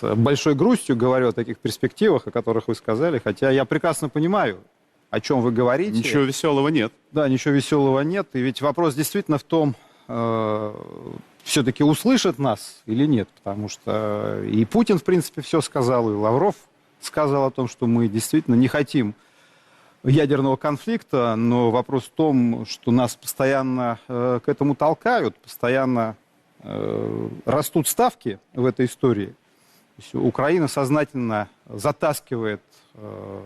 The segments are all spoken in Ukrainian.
с большой грустью говорю о таких перспективах, о которых вы сказали, хотя я прекрасно понимаю, о чем вы говорите. Ничего веселого нет. Да, ничего веселого нет. И ведь вопрос действительно в том, все-таки услышат нас или нет. Потому что и Путин, в принципе, все сказал, и Лавров сказал о том, что мы действительно не хотим ядерного конфликта, но вопрос в том, что нас постоянно э, к этому толкают, постоянно э, растут ставки в этой истории. Украина сознательно затаскивает э,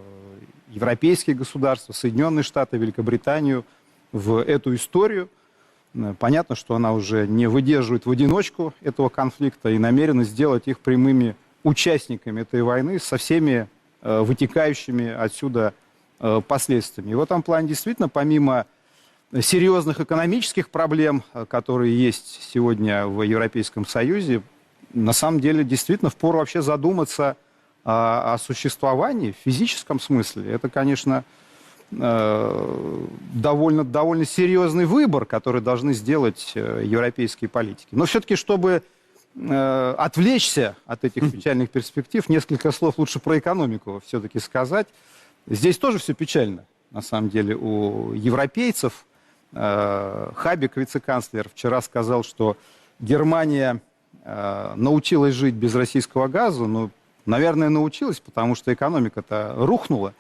европейские государства, Соединенные Штаты, Великобританию в эту историю. Э, Понятно, что она уже не выдерживает в одиночку этого конфликта и намерена сделать их прямыми участниками этой войны со всеми э, вытекающими отсюда э, последствиями. И в этом плане действительно, помимо серьезных экономических проблем, э, которые есть сегодня в Европейском Союзе, на самом деле действительно впору вообще задуматься о, о существовании в физическом смысле. Это, конечно, э, довольно, довольно серьезный выбор, который должны сделать э, европейские политики. Но все-таки, чтобы э, отвлечься от этих печальных перспектив, несколько слов лучше про экономику все-таки сказать. Здесь тоже все печально, на самом деле, у европейцев. Хабик, вице-канцлер, вчера сказал, что Германия научилась жить без российского газа, но, наверное, научилась, потому что экономика-то рухнула.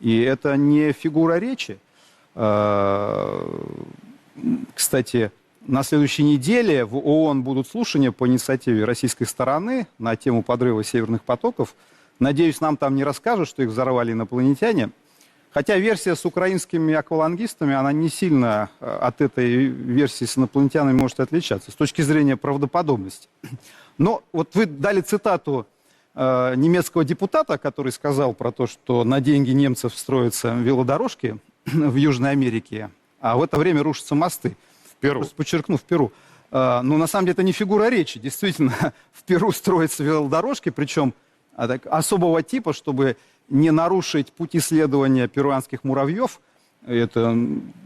И это не фигура речи. Э, Кстати, на следующей неделе в ООН будут слушания по инициативе российской стороны на тему подрыва северных потоков. Надеюсь, нам там не расскажут, что их взорвали инопланетяне. Хотя версия с украинскими аквалангистами, она не сильно э, от этой версии с инопланетянами может отличаться с точки зрения правдоподобности. Но вот вы дали цитату э, немецкого депутата, который сказал про то, что на деньги немцев строятся велодорожки в Южной Америке, а в это время рушатся мосты. В Перу. Просто подчеркну, в Перу. А, Но на самом деле это не фигура речи. Действительно, в Перу строятся велодорожки, причем особого типа, чтобы не нарушить путь исследования перуанских муравьев. Это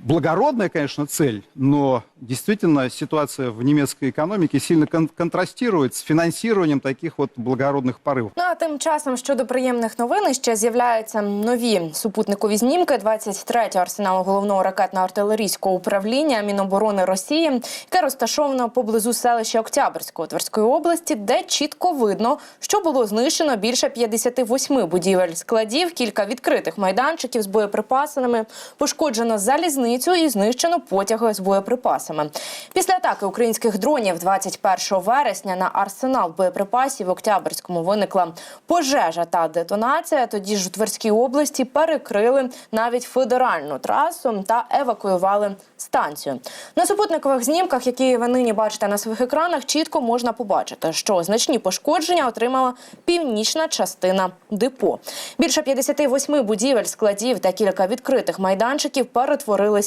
благородная, конечно, цель, но действительно ситуация в немецкой экономике сильно кон- контрастирует с финансированием таких вот благородных порывов. Ну а тим часом щодо приємних новин ще з'являються нові супутникові знімки 23-го арсеналу головного ракетно-артилерійського управління Міноборони Росії, яке розташовано поблизу селища Октябрського Тверської області, де чітко видно, що було знищено більше 58 будівель складів, кілька відкритих майданчиків з боєприпасами, пошкоджено залізницю і знищено потяги з боєприпасами. Після атаки українських дронів 21 вересня на арсенал боєприпасів в Октябрському виникла пожежа та детонація. Тоді ж у Тверській області перекрили навіть федеральну трасу та евакуювали станцію. На супутникових знімках, які ви нині бачите на своїх екранах, чітко можна побачити, що значні пошкодження отримала північна частина депо. Більше 58 будівель, складів та кілька відкритих майданчиків перетворилися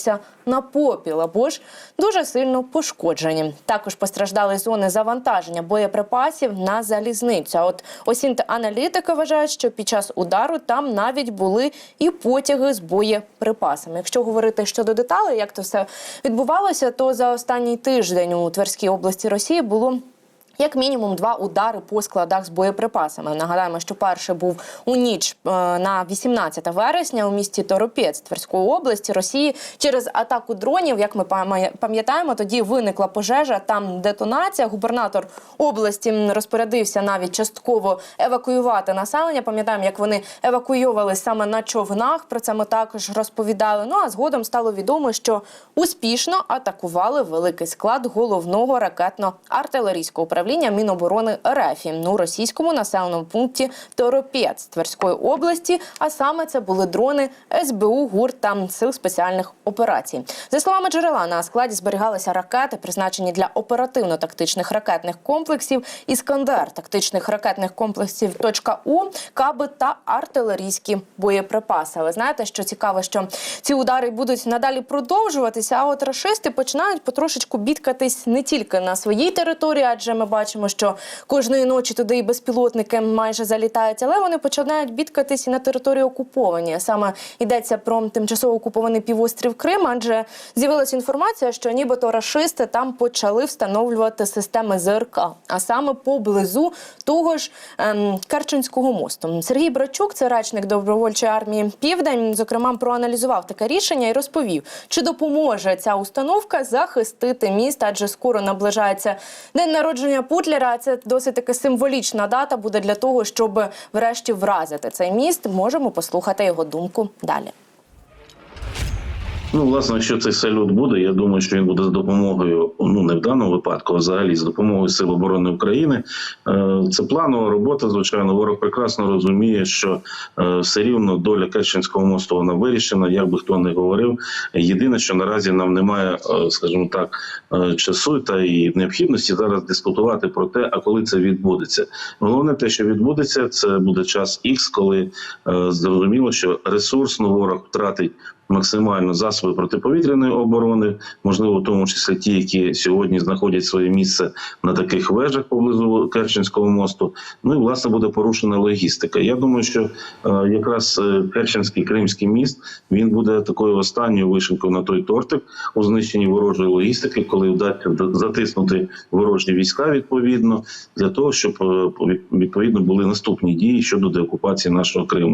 на попіл або ж дуже сильно пошкоджені. Також постраждали зони завантаження боєприпасів на залізницю. От осінт-аналітики вважають, що під час удару там навіть були і потяги з боєприпасами. Якщо говорити щодо деталей, як то все відбувалося, то за останній тиждень у Тверській області Росії було. Як мінімум два удари по складах з боєприпасами. Нагадаємо, що перший був у ніч е, на 18 вересня у місті Торопець Тверської області Росії через атаку дронів. Як ми пам'ятаємо, тоді виникла пожежа. Там детонація. Губернатор області розпорядився навіть частково евакуювати населення. Пам'ятаємо, як вони евакуйовували саме на човнах. Про це ми також розповідали. Ну а згодом стало відомо, що успішно атакували великий склад головного ракетно-артилерійського управління Міноборони РФ у російському населеному пункті Торопець Тверської області. А саме це були дрони СБУ, ГУР та сил спеціальних операцій. За словами джерела, на складі зберігалися ракети, призначені для оперативно-тактичних ракетних комплексів Іскандер, тактичних ракетних комплексів «Точка У», каби та артилерійські боєприпаси. Але знаєте, що цікаво, що ці удари будуть надалі продовжуватися. А от рашисти починають потрошечку бідкатись не тільки на своїй території, адже ми що кожної ночі туди і безпілотники майже залітають, але вони починають бідкатись і на території окуповані. Саме йдеться про тимчасово окупований півострів Крим, адже з'явилася інформація, що нібито рашисти там почали встановлювати системи ЗРК, а саме поблизу того ж ем, Керченського мосту. Сергій Брачук, це речник добровольчої армії Південь, зокрема проаналізував таке рішення і розповів, чи допоможе ця установка захистити міст, адже скоро наближається день народження Путлера. Це досить таки символічна дата буде для того, щоб врешті вразити цей міст. Можемо послухати його думку далі. Ну, власне, якщо цей салют буде, я думаю, що він буде з допомогою, ну не в даному випадку, а взагалі з допомогою Сил оборони України. Е, Це планова робота. Звичайно, ворог прекрасно розуміє, що е, все рівно доля Керченського мосту вона вирішена. Як би хто не говорив. Єдине, що наразі нам немає, е, скажімо так, часу та і необхідності зараз дискутувати про те, а коли це відбудеться. Головне те, що відбудеться, це буде час Х, коли зрозуміло, що ресурсно ворог втратить максимально засоби протиповітряної оборони, можливо, в тому числі ті, які сьогодні знаходять своє місце на таких вежах поблизу Керченського мосту. Ну і власне буде порушена логістика. Я думаю, що е, якраз е, Керченський Кримський міст він буде такою останньою вишенкою на той тортик у знищенні ворожої логістики, коли вдасться затиснути ворожі війська відповідно для того, щоб е, відповідно були наступні дії щодо деокупації нашого Криму.